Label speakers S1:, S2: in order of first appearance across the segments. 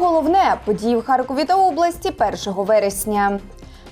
S1: головне події в Харкові та області 1 вересня.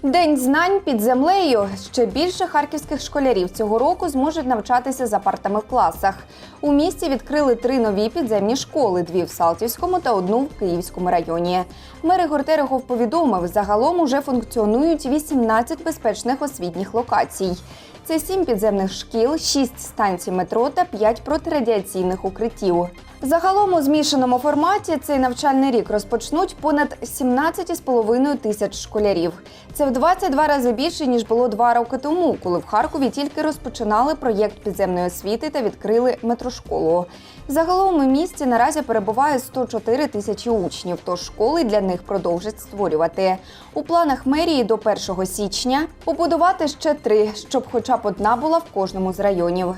S1: День знань під землею. Ще більше харківських школярів цього року зможуть навчатися за партами в класах. У місті відкрили три нові підземні школи: дві в Салтівському та одну в Київському районі. Мер Ігор Терехов повідомив, загалом уже функціонують 18 безпечних освітніх локацій. Це сім підземних шкіл, шість станцій метро та п'ять протирадіаційних укриттів. Загалом у змішаному форматі цей навчальний рік розпочнуть понад 17,5 тисяч школярів. Це в 22 рази більше ніж було два роки тому, коли в Харкові тільки розпочинали проєкт підземної освіти та відкрили метрошколу. Загалом у місті наразі перебуває 104 тисячі учнів, тож школи для них продовжать створювати. У планах мерії до 1 січня побудувати ще три, щоб хоча б одна була в кожному з районів.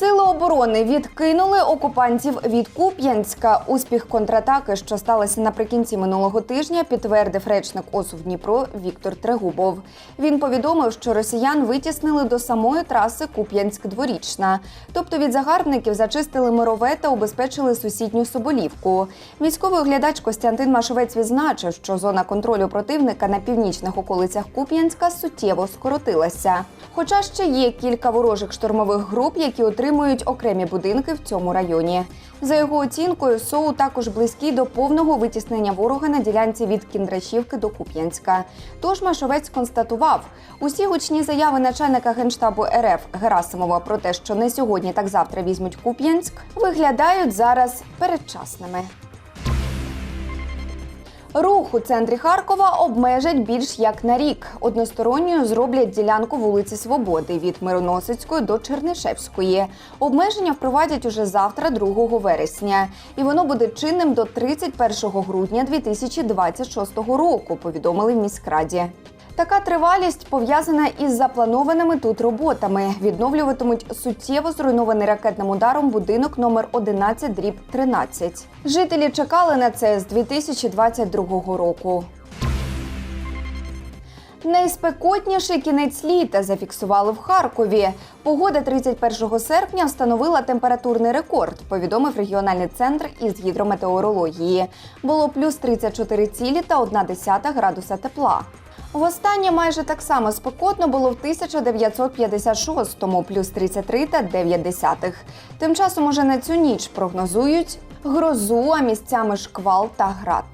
S1: Сили оборони відкинули окупантів від Куп'янська. Успіх контратаки, що сталося наприкінці минулого тижня, підтвердив речник ОСУ в Дніпро Віктор Трегубов. Він повідомив, що росіян витіснили до самої траси Куп'янськ-Дворічна. Тобто від загарбників зачистили мирове та убезпечили сусідню Соболівку. Військовий оглядач Костянтин Машовець відзначив, що зона контролю противника на північних околицях Куп'янська суттєво скоротилася. Хоча ще є кілька ворожих штурмових груп, які отримують окремі будинки в цьому районі. За його оцінкою, СОУ також близький до повного витіснення ворога на ділянці від Кіндрашівки до Куп'янська. Тож Машовець констатував, усі гучні заяви начальника генштабу РФ Герасимова про те, що не сьогодні, так завтра візьмуть Куп'янськ, виглядають зараз передчасними. Рух у центрі Харкова обмежать більш як на рік. Односторонньою зроблять ділянку вулиці Свободи від Мироносицької до Чернишевської. Обмеження впровадять уже завтра, 2 вересня, і воно буде чинним до 31 грудня 2026 року. Повідомили в міськраді. Така тривалість пов'язана із запланованими тут роботами. Відновлюватимуть суттєво зруйнований ракетним ударом будинок номер 11 дріб 13. Жителі чекали на це з 2022 року. Найспекотніший кінець літа зафіксували в Харкові. Погода 31 серпня встановила температурний рекорд, повідомив регіональний центр із гідрометеорології. Було плюс 34,1 градуса тепла. Востаннє майже так само спекотно було в 1956-му, плюс 33 та 9. Тим часом уже на цю ніч прогнозують грозу, а місцями шквал та град.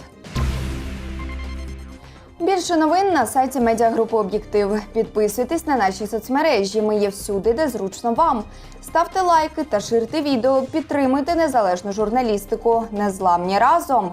S1: Більше новин на сайті медіагрупи Об'єктив. Підписуйтесь на наші соцмережі. Ми є всюди, де зручно вам. Ставте лайки та ширте відео. Підтримуйте незалежну журналістику. Незламні разом.